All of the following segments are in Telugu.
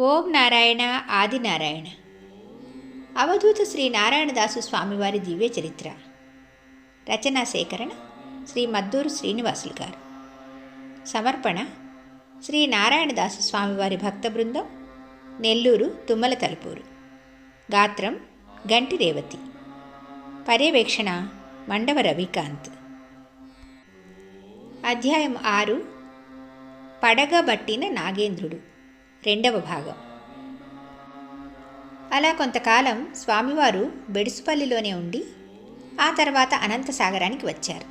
ఓం నారాయణ ఆది నారాయణ. అవధూత శ్రీ నారాయణదాసు స్వామివారి దివ్య చరిత్ర. రచనా సేకరణ శ్రీ మద్దూరు శ్రీనివాసులు గారు. సమర్పణ శ్రీ నారాయణదాసు స్వామివారి భక్త బృందం నెల్లూరు తుమ్మల తలుపూరు. గాత్రం గంటి రేవతి. పర్యవేక్షణ మండవ రవికాంత్. అధ్యాయం ఆరు పడగబట్టిన నాగేంద్రుడు. రెండవ భాగం. అలా కొంతకాలం స్వామివారు బెడుసుపల్లిలోనే ఉండి ఆ తర్వాత అనంతసాగరానికి వచ్చారు.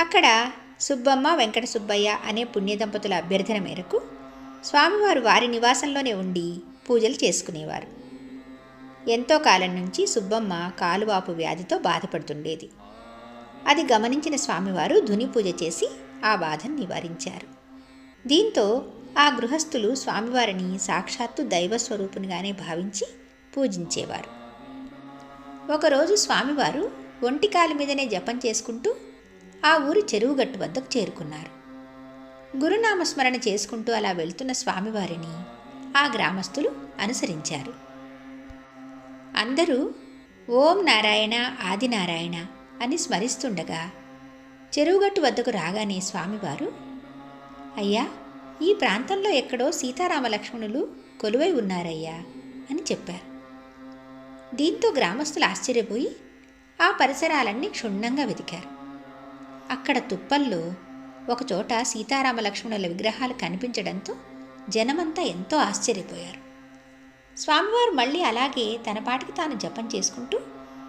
అక్కడ సుబ్బమ్మ వెంకట సుబ్బయ్య అనే పుణ్యదంపతుల అభ్యర్థన మేరకు స్వామివారు వారి నివాసంలోనే ఉండి పూజలు చేసుకునేవారు. ఎంతో కాలం నుంచి సుబ్బమ్మ కాలువాపు వ్యాధితో బాధపడుతుండేది. అది గమనించిన స్వామివారు ధుని పూజ చేసి ఆ బాధను నివారించారు. దీంతో ఆ గృహస్థులు స్వామివారిని సాక్షాత్తు దైవస్వరూపునిగానే భావించి పూజించేవారు. ఒకరోజు స్వామివారు ఒంటికాలి మీదనే జపం చేసుకుంటూ ఆ ఊరి చెరువుగట్టు వద్దకు చేరుకున్నారు. గురునామస్మరణ చేసుకుంటూ అలా వెళ్తున్న స్వామివారిని ఆ గ్రామస్తులు అనుసరించారు. అందరూ ఓం నారాయణ ఆదినారాయణ అని స్మరిస్తుండగా చెరువుగట్టు వద్దకు రాగానే స్వామివారు అయ్యా ఈ ప్రాంతంలో ఎక్కడో సీతారామ లక్ష్మణులు కొలువై ఉన్నారయ్యా అని చెప్పారు. దీంతో గ్రామస్తులు ఆశ్చర్యపోయి ఆ పరిసరాలన్నీ క్షుణ్ణంగా వెతికారు. అక్కడ తుప్పల్లో ఒకచోట సీతారామ లక్ష్మణుల విగ్రహాలు కనిపించడంతో జనమంతా ఎంతో ఆశ్చర్యపోయారు. స్వామివారు మళ్ళీ అలాగే తన పాటికి తాను జపం చేసుకుంటూ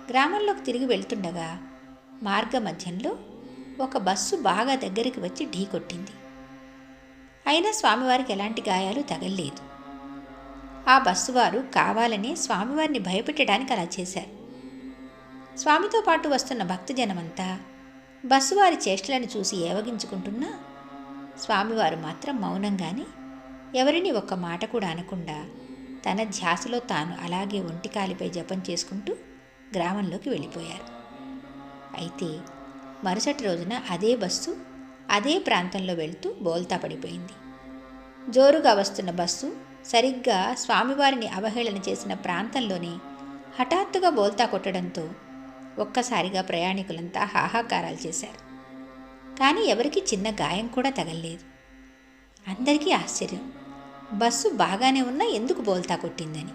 గ్రామంలోకి తిరిగి వెళ్తుండగా మార్గ మధ్యంలో ఒక బస్సు బాగా దగ్గరికి వచ్చి ఢీకొట్టింది అయినా స్వామివారికి ఎలాంటి గాయాలు తగల్లేదు. ఆ బస్సు వారు కావాలనే స్వామివారిని భయపెట్టడానికి అలా చేశారు. స్వామితో పాటు వస్తున్న భక్తజనమంతా బస్సువారి చేష్టలను చూసి ఏవగించుకుంటున్నా స్వామివారు మాత్రం మౌనంగానే ఎవరిని ఒక్క మాట కూడా అనకుండా తన ధ్యాసలో తాను అలాగే ఒంటికాలిపై జపం చేసుకుంటూ గ్రామంలోకి వెళ్ళిపోయారు. అయితే మరుసటి రోజున అదే బస్సు అదే ప్రాంతంలో వెళ్తూ బోల్తా పడిపోయింది. జోరుగా వస్తున్న బస్సు సరిగ్గా స్వామివారిని అవహేళన చేసిన ప్రాంతంలోనే హఠాత్తుగా బోల్తా కొట్టడంతో ఒక్కసారిగా ప్రయాణికులంతా హాహాకారాలు చేశారు. కానీ ఎవరికి చిన్న గాయం కూడా తగలలేదు. అందరికీ ఆశ్చర్యం. బస్సు బాగానే ఉన్నా ఎందుకు బోల్తా కొట్టిందని.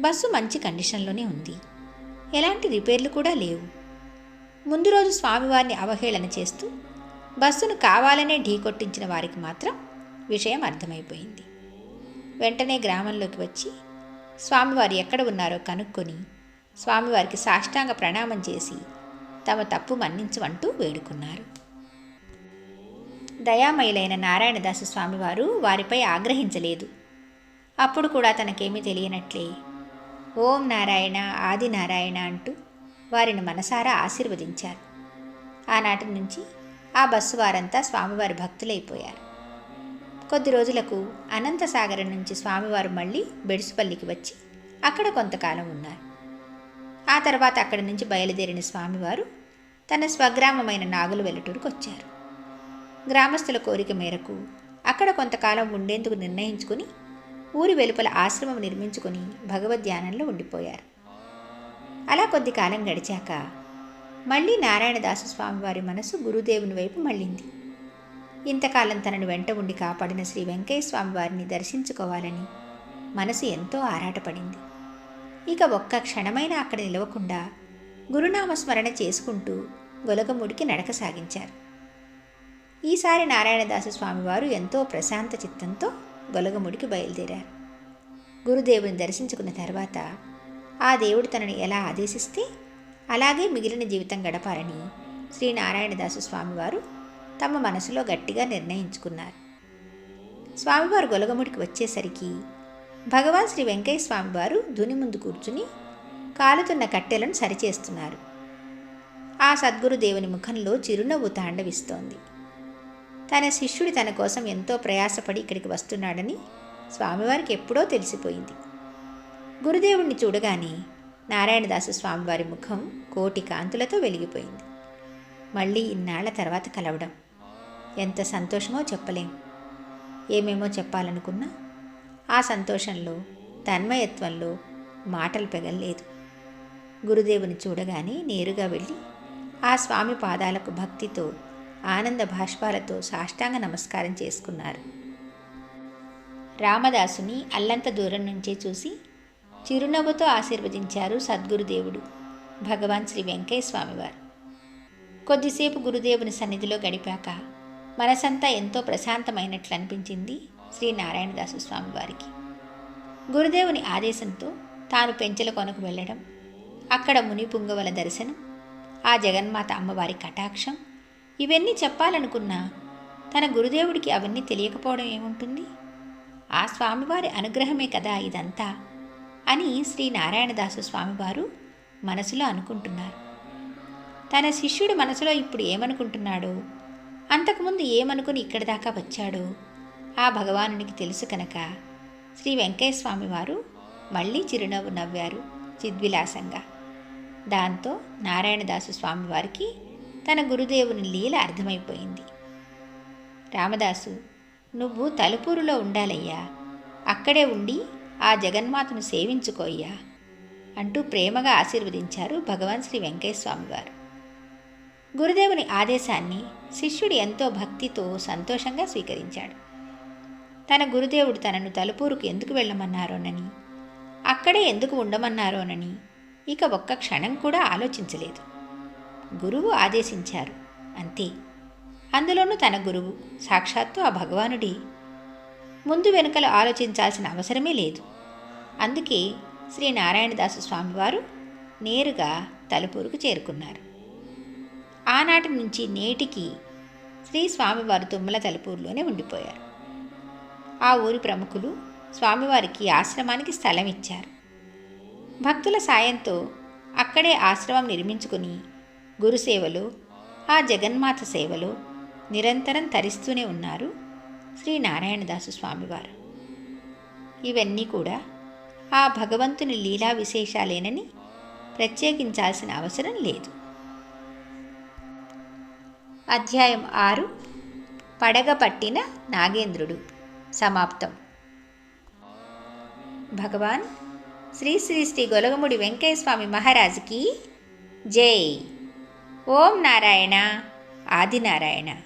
బస్సు మంచి కండిషన్లోనే ఉంది. ఎలాంటి రిపేర్లు కూడా లేవు. ముందు రోజు స్వామివారిని అవహేళన చేస్తూ బస్సును కావాలనే ఢీకొట్టించిన వారికి మాత్రం విషయం అర్థమైపోయింది. వెంటనే గ్రామంలోకి వచ్చి స్వామివారు ఎక్కడ ఉన్నారో కనుక్కొని స్వామివారికి సాష్టాంగ ప్రణామం చేసి తమ తప్పు మన్నించమంటూ వేడుకున్నారు. దయామయులైన నారాయణదాసు స్వామివారు వారిపై ఆగ్రహించలేదు. అప్పుడు కూడా తనకేమీ తెలియనట్లే ఓం నారాయణ ఆది నారాయణ అంటూ వారిని మనసారా ఆశీర్వదించారు. ఆనాటి నుంచి ఆ బస్సు వారంతా స్వామివారి భక్తులైపోయారు. కొద్ది రోజులకు అనంతసాగరం నుంచి స్వామివారు మళ్ళీ బెడుసుపల్లికి వచ్చి అక్కడ కొంతకాలం ఉన్నారు. ఆ తర్వాత అక్కడి నుంచి బయలుదేరిన స్వామివారు తన స్వగ్రామమైన నాగులు వెల్లటూరుకు వచ్చారు. గ్రామస్తుల కోరిక మేరకు అక్కడ కొంతకాలం ఉండేందుకు నిర్ణయించుకుని ఊరి వెలుపల ఆశ్రమం నిర్మించుకుని భగవద్ధ్యానంలో ఉండిపోయారు. అలా కొద్ది కాలం గడిచాక మళ్ళీ నారాయణదాసు స్వామివారి మనసు గురుదేవుని వైపు మళ్ళింది. ఇంతకాలం తనను వెంట ఉండి కాపాడిన శ్రీ వెంకయ్యస్వామి స్వామివారిని దర్శించుకోవాలని మనసు ఎంతో ఆరాటపడింది. ఇక ఒక్క క్షణమైనా అక్కడ నిలవకుండా గురునామస్మరణ చేసుకుంటూ గొలగముడికి నడక సాగించారు. ఈసారి నారాయణదాసు స్వామివారు ఎంతో ప్రశాంత చిత్తంతో గొలగముడికి బయలుదేరారు. గురుదేవుని దర్శించుకున్న తర్వాత ఆ దేవుడు తనని ఎలా ఆదేశిస్తే అలాగే మిగిలిన జీవితం గడపాలని శ్రీ నారాయణదాసు స్వామివారు తమ మనసులో గట్టిగా నిర్ణయించుకున్నారు. స్వామివారు గొలగముడికి వచ్చేసరికి భగవాన్ శ్రీ వెంకయ్య స్వామివారు ధుని ముందు కూర్చుని కాలుతున్న కట్టెలను సరిచేస్తున్నారు. ఆ సద్గురుదేవుని ముఖంలో చిరునవ్వు తాండవిస్తోంది. తన శిష్యుడి తన కోసం ఎంతో ప్రయాసపడి ఇక్కడికి వస్తున్నాడని స్వామివారికి ఎప్పుడో తెలిసిపోయింది. గురుదేవుణ్ణి చూడగానే నారాయణదాసు స్వామివారి ముఖం కోటి కాంతులతో వెలిగిపోయింది. మళ్ళీ ఇన్నాళ్ళ తర్వాత కలవడం. ఎంత సంతోషమో చెప్పలేం. ఏమేమో చెప్పాలనుకున్నా ఆ సంతోషంలో తన్మయత్వంలో మాటలు పెగల్లేదు. గురుదేవుని చూడగానే నేరుగా వెళ్ళి ఆ స్వామి పాదాలకు భక్తితో ఆనంద భాష్పాలతో సాష్టాంగ నమస్కారం చేసుకున్నారు. రామదాసుని అల్లంత దూరం నుంచే చూసి చిరునవ్వుతో ఆశీర్వదించారు సద్గురుదేవుడు భగవాన్ శ్రీ వెంకయ్య స్వామివారు. కొద్దిసేపు గురుదేవుని సన్నిధిలో గడిపాక మనసంతా ఎంతో ప్రశాంతమైనట్లు అనిపించింది శ్రీ నారాయణదాసు స్వామివారికి గురుదేవుని ఆదేశంతో తాను పెంచల కొనకు వెళ్ళడం అక్కడ ముని పుంగవల దర్శనం ఆ జగన్మాత అమ్మవారి కటాక్షం ఇవన్నీ చెప్పాలనుకున్నా తన గురుదేవుడికి అవన్నీ తెలియకపోవడం ఏముంటుంది? ఆ స్వామివారి అనుగ్రహమే కదా ఇదంతా అని శ్రీ నారాయణదాసు స్వామివారు మనసులో అనుకుంటున్నారు. తన శిష్యుడు మనసులో ఇప్పుడు ఏమనుకుంటున్నాడో అంతకుముందు ఏమనుకుని ఇక్కడి దాకా వచ్చాడో ఆ భగవానునికి తెలుసు కనుక శ్రీ వెంకయ్యస్వామి స్వామివారు మళ్ళీ చిరునవ్వు నవ్వారు చిద్విలాసంగా. దాంతో నారాయణదాసు స్వామివారికి తన గురుదేవుని లీల అర్థమైపోయింది. రామదాసు నువ్వు తలుపూరులో ఉండాలయ్యా. అక్కడే ఉండి ఆ జగన్మాతను సేవించుకోయ్యా అంటూ ప్రేమగా ఆశీర్వదించారు భగవాన్ శ్రీ వెంకయ్య గురుదేవుని ఆదేశాన్ని శిష్యుడు ఎంతో భక్తితో సంతోషంగా స్వీకరించాడు. తన గురుదేవుడు తనను తలుపూరుకు ఎందుకు వెళ్ళమన్నారోనని అక్కడే ఎందుకు ఉండమన్నారోనని ఇక ఒక్క క్షణం కూడా ఆలోచించలేదు. గురువు ఆదేశించారు అంతే. అందులోనూ తన గురువు సాక్షాత్తు ఆ భగవానుడి. ముందు వెనుకలు ఆలోచించాల్సిన అవసరమే లేదు. అందుకే శ్రీ నారాయణదాసు స్వామివారు నేరుగా తలుపూరుకు చేరుకున్నారు. ఆనాటి నుంచి నేటికి శ్రీ స్వామివారు తుమ్మల తలుపూరులోనే ఉండిపోయారు. ఆ ఊరి ప్రముఖులు స్వామివారికి ఆశ్రమానికి స్థలం ఇచ్చారు. భక్తుల సాయంతో అక్కడే ఆశ్రమం నిర్మించుకుని గురుసేవలో ఆ జగన్మాత సేవలో నిరంతరం తరిస్తూనే ఉన్నారు శ్రీ నారాయణదాసు స్వామివారు. ఇవన్నీ కూడా ఆ భగవంతుని లీలా విశేషాలేనని ప్రత్యేకించాల్సిన అవసరం లేదు. అధ్యాయం ఆరు. పడగ పట్టిన నాగేంద్రుడు. సమాప్తం. భగవాన్ శ్రీ శ్రీ శ్రీ గొలగముడి వెంకయ్యస్వామి మహారాజుకి జై. ఓం నారాయణ ఆదినారాయణ.